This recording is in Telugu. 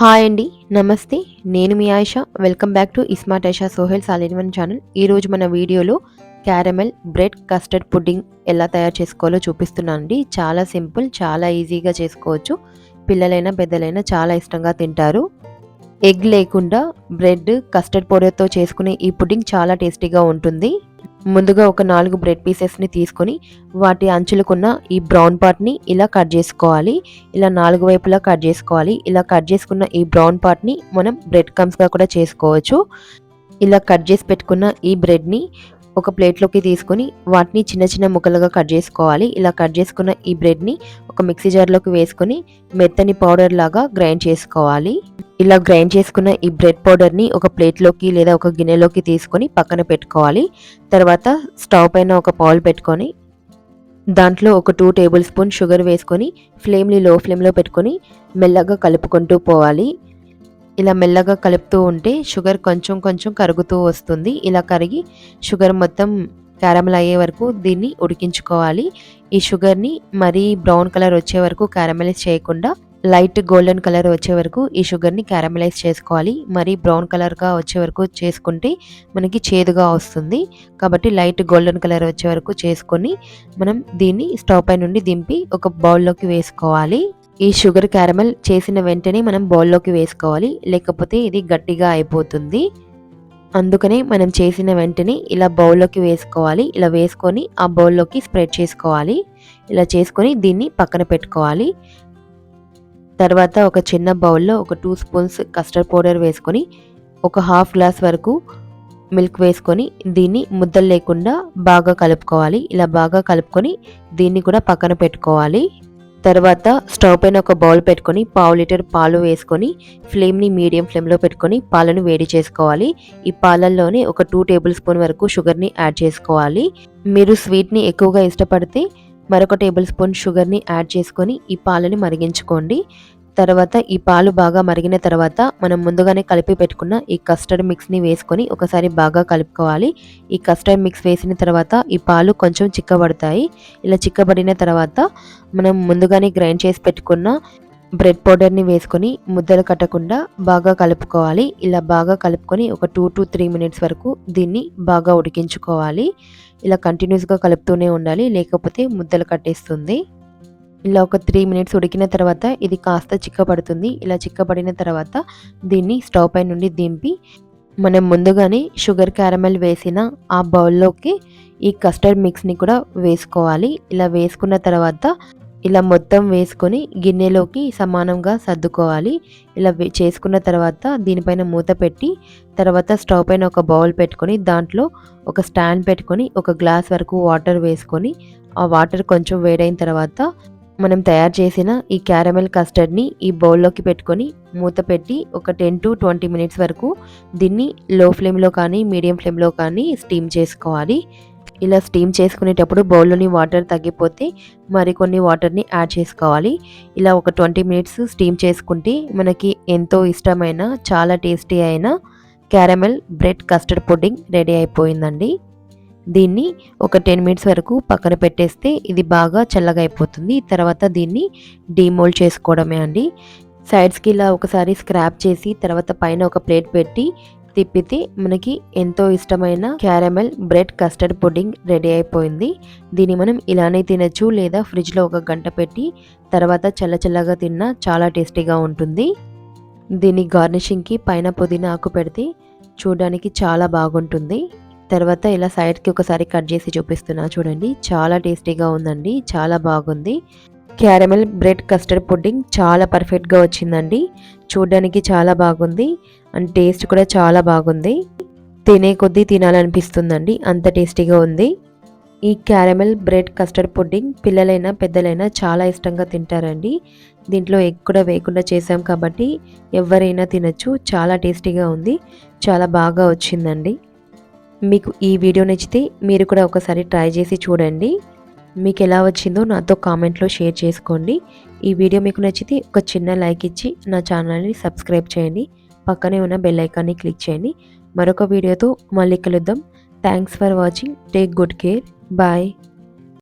హాయ్ అండి నమస్తే. నేను మీ Ayesha. Welcome back to ismart Aisha Sohel Salin one channel. ఈరోజు మన వీడియోలో క్యారమెల్ బ్రెడ్ కస్టర్డ్ పుడ్డింగ్ ఎలా తయారు చేసుకోవాలో చూపిస్తున్నాను అండి. చాలా సింపుల్ చాలా ఈజీగా చేసుకోవచ్చు. పిల్లలైనా పెద్దలైనా చాలా ఇష్టంగా తింటారు. ఎగ్ లేకుండా బ్రెడ్ కస్టర్డ్ పొడితో చేసుకునే ఈ పుడ్డింగ్ చాలా టేస్టీగా ఉంటుంది. ముందుగా ఒక నాలుగు బ్రెడ్ పీసెస్ని తీసుకొని వాటి అంచులకున్న ఈ బ్రౌన్ పార్ట్ని ఇలా కట్ చేసుకోవాలి. ఇలా నాలుగు వైపులా కట్ చేసుకోవాలి. ఇలా కట్ చేసుకున్న ఈ బ్రౌన్ పార్ట్ని మనం బ్రెడ్ కమ్స్గా కూడా చేసుకోవచ్చు. ఇలా కట్ చేసి పెట్టుకున్న ఈ బ్రెడ్ని ఒక ప్లేట్లోకి తీసుకొని వాటిని చిన్న చిన్న ముక్కలుగా కట్ చేసుకోవాలి. ఇలా కట్ చేసుకున్న ఈ బ్రెడ్ని ఒక మిక్సీ జార్లోకి వేసుకొని మెత్తని పౌడర్ లాగా గ్రైండ్ చేసుకోవాలి. ఇలా గ్రైండ్ చేసుకున్న ఈ బ్రెడ్ పౌడర్ని ఒక ప్లేట్లోకి లేదా ఒక గిన్నెలోకి తీసుకొని పక్కన పెట్టుకోవాలి. తర్వాత స్టవ్ పైన ఒక పౌల్ పెట్టుకొని దాంట్లో ఒక టూ టేబుల్ స్పూన్ షుగర్ వేసుకొని ఫ్లేమ్ని లో ఫ్లేమ్లో పెట్టుకొని మెల్లగా కలుపుకుంటూ పోవాలి. ఇలా మెల్లగా కలుపుతూ ఉంటే షుగర్ కొంచెం కొంచెం కరుగుతూ వస్తుంది. ఇలా కరిగి షుగర్ మొత్తం క్యారమల్ అయ్యే వరకు దీన్ని ఉడికించుకోవాలి. ఈ షుగర్ని మరీ బ్రౌన్ కలర్ వచ్చే వరకు క్యారమలైజ్ చేయకుండా లైట్ గోల్డెన్ కలర్ వచ్చే వరకు ఈ షుగర్ని క్యారమలైజ్ చేసుకోవాలి. మరీ బ్రౌన్ కలర్గా వచ్చే వరకు చేసుకుంటే మనకి చేదుగా వస్తుంది. కాబట్టి లైట్ గోల్డెన్ కలర్ వచ్చే వరకు చేసుకొని మనం దీన్ని స్టవ్ పై నుండి దింపి ఒక బౌల్లోకి వేసుకోవాలి. ఈ షుగర్ క్యారమల్ చేసిన వెంటనే మనం బౌల్లోకి వేసుకోవాలి. లేకపోతే ఇది గట్టిగా అయిపోతుంది. అందుకనే మనం చేసిన వెంటనే ఇలా బౌల్లోకి వేసుకోవాలి. ఇలా వేసుకొని ఆ బౌల్లోకి స్ప్రెడ్ చేసుకోవాలి. ఇలా చేసుకొని దీన్ని పక్కన పెట్టుకోవాలి. తర్వాత ఒక చిన్న బౌల్లో ఒక టూ స్పూన్స్ కస్టర్డ్ పౌడర్ వేసుకొని ఒక హాఫ్ గ్లాస్ వరకు మిల్క్ వేసుకొని దీన్ని ముద్దలు లేకుండా బాగా కలుపుకోవాలి. ఇలా బాగా కలుపుకొని దీన్ని కూడా పక్కన పెట్టుకోవాలి. తర్వాత స్టవ్ పైన ఒక బౌల్ పెట్టుకొని పావు లీటర్ పాలు వేసుకొని ఫ్లేమ్ని మీడియం ఫ్లేమ్లో పెట్టుకొని పాలను వేడి చేసుకోవాలి. ఈ పాలల్లోనే ఒక టూ టేబుల్ స్పూన్ వరకు షుగర్ని యాడ్ చేసుకోవాలి. మీరు స్వీట్ని ఎక్కువగా ఇష్టపడితే మరొక టేబుల్ స్పూన్ షుగర్ని యాడ్ చేసుకొని ఈ పాలని మరిగించుకోండి. తర్వాత ఈ పాలు బాగా మరిగిన తర్వాత మనం ముందుగానే కలిపి పెట్టుకున్న ఈ కస్టర్డ్ మిక్స్ని వేసుకొని ఒకసారి బాగా కలుపుకోవాలి. ఈ కస్టర్డ్ మిక్స్ వేసిన తర్వాత ఈ పాలు కొంచెం చిక్కబడతాయి. ఇలా చిక్కబడిన తర్వాత మనం ముందుగానే గ్రైండ్ చేసి పెట్టుకున్న బ్రెడ్ పౌడర్ని వేసుకొని ముద్దలు కట్టకుండా బాగా కలుపుకోవాలి. ఇలా బాగా కలుపుకొని ఒక టూ టు త్రీ మినిట్స్ వరకు దీన్ని బాగా ఉడికించుకోవాలి. ఇలా కంటిన్యూస్గా కలుపుతూనే ఉండాలి. లేకపోతే ముద్దలు కట్టేస్తుంది. ఇలా ఒక త్రీ మినిట్స్ ఉడికిన తర్వాత ఇది కాస్త చిక్కబడుతుంది. ఇలా చిక్కబడిన తర్వాత దీన్ని స్టవ్ పై నుండి దింపి మనం ముందుగానే షుగర్ క్యారమెల్ వేసిన ఆ బౌల్లోకి ఈ కస్టర్డ్ మిక్స్ని కూడా వేసుకోవాలి. ఇలా వేసుకున్న తర్వాత ఇలా మొత్తం వేసుకొని గిన్నెలోకి సమానంగా సర్దుకోవాలి. ఇలా చేసుకున్న తర్వాత దీనిపైన మూత పెట్టి తర్వాత స్టవ్ పైన ఒక బౌల్ పెట్టుకొని దాంట్లో ఒక స్టాండ్ పెట్టుకొని ఒక గ్లాస్ వరకు వాటర్ వేసుకొని ఆ వాటర్ కొంచెం వేడైన తర్వాత మనం తయారు చేసిన ఈ క్యారమెల్ కస్టర్డ్ని ఈ బౌల్లోకి పెట్టుకొని మూత పెట్టి ఒక టెన్ టు ట్వంటీ మినిట్స్ వరకు దీన్ని లో ఫ్లేమ్లో కానీ మీడియం ఫ్లేమ్లో కానీ స్టీమ్ చేసుకోవాలి. ఇలా స్టీమ్ చేసుకునేటప్పుడు బౌల్లోని వాటర్ తగ్గిపోతే మరికొన్ని వాటర్ని యాడ్ చేసుకోవాలి. ఇలా ఒక ట్వంటీ మినిట్స్ స్టీమ్ చేసుకుంటే మనకి ఎంతో ఇష్టమైన చాలా టేస్టీ అయిన caramel bread custard pudding ready అయిపోయిందండి. దీన్ని ఒక టెన్ మినిట్స్ వరకు పక్కన పెట్టేస్తే ఇది బాగా చల్లగా అయిపోతుంది. తర్వాత దీన్ని డీమోల్డ్ చేసుకోవడమే అండి. సైడ్స్కి ఇలా ఒకసారి స్క్రాప్ చేసి తర్వాత పైన ఒక ప్లేట్ పెట్టి తిప్పితే మనకి ఎంతో ఇష్టమైన caramel bread custard pudding ready అయిపోయింది. దీన్ని మనం ఇలానే తినచ్చు లేదా ఫ్రిడ్జ్లో ఒక గంట పెట్టి తర్వాత చల్ల చల్లగా తిన్నా చాలా టేస్టీగా ఉంటుంది. దీన్ని గార్నిషింగ్కి పైన పుదీనా ఆకు పెడితే చూడడానికి చాలా బాగుంటుంది. తర్వాత ఇలా సైడ్కి ఒకసారి కట్ చేసి చూపిస్తున్నా చూడండి. చాలా టేస్టీగా ఉందండి. చాలా బాగుంది. క్యారమెల్ బ్రెడ్ కస్టర్డ్ పుడ్డింగ్ చాలా పర్ఫెక్ట్గా వచ్చిందండి. చూడడానికి చాలా బాగుంది. అండ్ టేస్ట్ కూడా చాలా బాగుంది. తినే కొద్దీ తినాలనిపిస్తుందండి. అంత టేస్టీగా ఉంది. ఈ క్యారమెల్ బ్రెడ్ కస్టర్డ్ పుడ్డింగ్ పిల్లలైనా పెద్దలైనా చాలా ఇష్టంగా తింటారండి. దీంట్లో ఎగ్ కూడా వేయకుండా చేసాం కాబట్టి ఎవరైనా తినచ్చు. చాలా టేస్టీగా ఉంది. చాలా బాగా వచ్చిందండి. మీకు ఈ వీడియో నచ్చితే మీరు కూడా ఒకసారి ట్రై చేసి చూడండి. మీకు ఎలా వచ్చిందో నాతో కామెంట్లో షేర్ చేసుకోండి. ఈ వీడియో మీకు నచ్చితే ఒక చిన్న లైక్ ఇచ్చి నా ఛానల్ని సబ్స్క్రైబ్ చేయండి. పక్కనే ఉన్న బెల్ ఐకాన్ని క్లిక్ చేయండి. మరొక వీడియోతో మళ్ళీ కలుద్దాం. Thanks for watching. Take good care. Bye.